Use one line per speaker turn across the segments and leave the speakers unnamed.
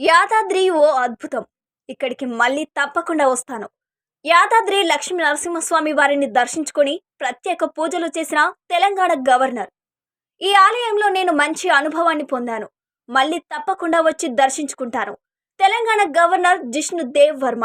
యాదాద్రి ఓ అద్భుతం. ఇక్కడికి మళ్ళీ తప్పకుండా వస్తాను. యాదాద్రి లక్ష్మీ నరసింహస్వామి వారిని దర్శించుకొని ప్రత్యేక పూజలు చేసిన తెలంగాణ గవర్నర్. ఈ ఆలయంలో నేను మంచి అనుభవాన్ని పొందాను. మళ్ళీ తప్పకుండా వచ్చి దర్శించుకుంటాను. తెలంగాణ గవర్నర్ జిష్ణు దేవ్ వర్మ.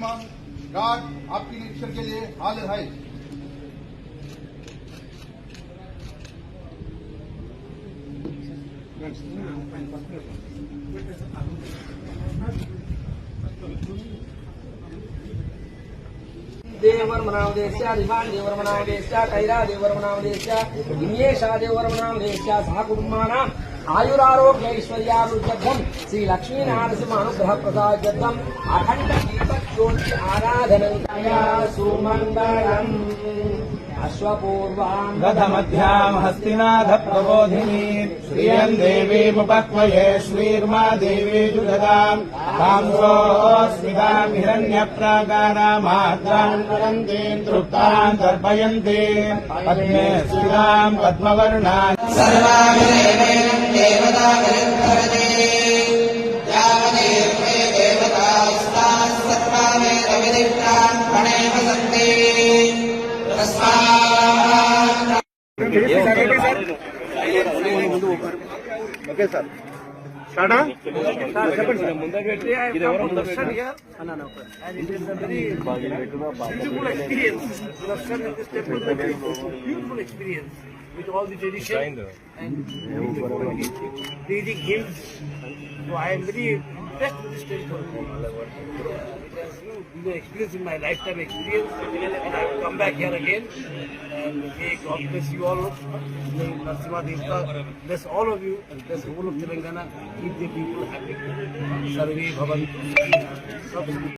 श्रीमान गार्ड आपकी निरीक्षण के लिए हाजिर है।
देवर मनाव देशा रिमान देवर रिवान् देशा कैरा देवर मनाव देशा इमेशा देवर हिमेशा देशा सह कुटुम्बानाम् आयुरारोग्य ऐश्वर्या श्री लक्ष्मी नारसिंह अनुग्रह प्रसाद अखंड दीपक आराधनया सुमङ्गलम् अश्वपूर्वान्
रथमध्याम् हस्तिनाथ प्रबोधिनी श्रियम् देवीमुपक्वये श्रीर्मा देवी जुगदाम् कांसोऽस्मिताम् हिरण्यप्राकारामात्रान् वरन्तीम् तृप्तान् तर्पयन्ति पद्मे स्थिताम् पद्मवर्णान्
okay sir స్టార్టా
beautiful experience. You have sat in this temple, it's a beautiful experience with all the tradition and leading hymns. So I am very with this temple. It an experience in my lifetime experience, and I will come back here again. And may God bless you all. May Narasimha Devta bless all of you and bless whole of Telangana. Keep the people happy. Sarve Bhavantu.